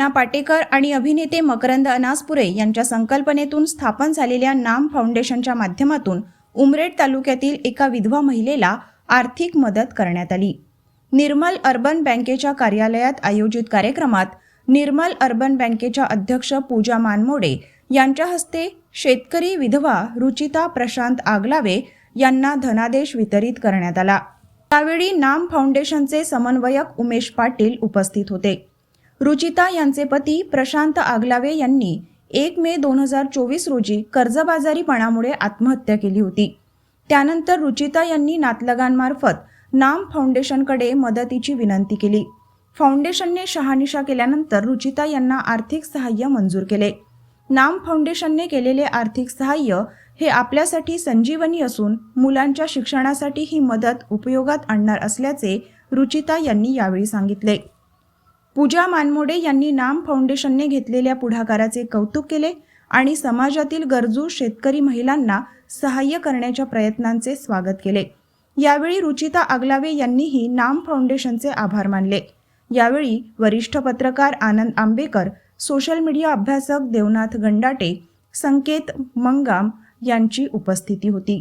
ना पाटेकर आणि अभिनेते मकरंद अनासपुरे यांच्या संकल्पनेतून स्थापन झालेल्या नाम फाउंडेशनच्या माध्यमातून उमरेड तालुक्यातील एका विधवा महिलेला आर्थिक मदत करण्यात आली. निर्मल अर्बन बँकेच्या कार्यालयात आयोजित कार्यक्रमात निर्मल अर्बन बँकेच्या अध्यक्ष पूजा मानमोडे यांच्या हस्ते शेतकरी विधवा रुचिता प्रशांत आगलावे यांना धनादेश वितरित करण्यात आला. त्यावेळी नाम फाउंडेशनचे समन्वयक उमेश पाटील उपस्थित होते. रुचिता यांचे पती प्रशांत आगलावे यांनी एक मे दोन हजार चोवीस रोजी कर्जबाजारीपणामुळे आत्महत्या केली होती. त्यानंतर रुचिता यांनी नातलगांमार्फत नाम फाउंडेशनकडे मदतीची विनंती केली. फाउंडेशनने शहानिशा केल्यानंतर रुचिता यांना आर्थिक सहाय्य मंजूर केले. नाम फाउंडेशनने केलेले आर्थिक सहाय्य हे आपल्यासाठी संजीवनी असून मुलांच्या शिक्षणासाठी ही मदत उपयोगात आणणार असल्याचे रुचिता यांनी यावेळी सांगितले. पूजा मानमोडे यांनी नाम फाउंडेशनने घेतलेल्या पुढाकाराचे कौतुक केले आणि समाजातील गरजू शेतकरी महिलांना सहाय्य करण्याच्या प्रयत्नांचे स्वागत केले. यावेळी रुचिता आगलावे यांनीही नाम फाउंडेशनचे आभार मानले. यावेळी वरिष्ठ पत्रकार आनंद आंबेकर सोशल मीडिया अभ्यासक देवनाथ गंडाटे संकेत मंगाम यांची उपस्थिती होती.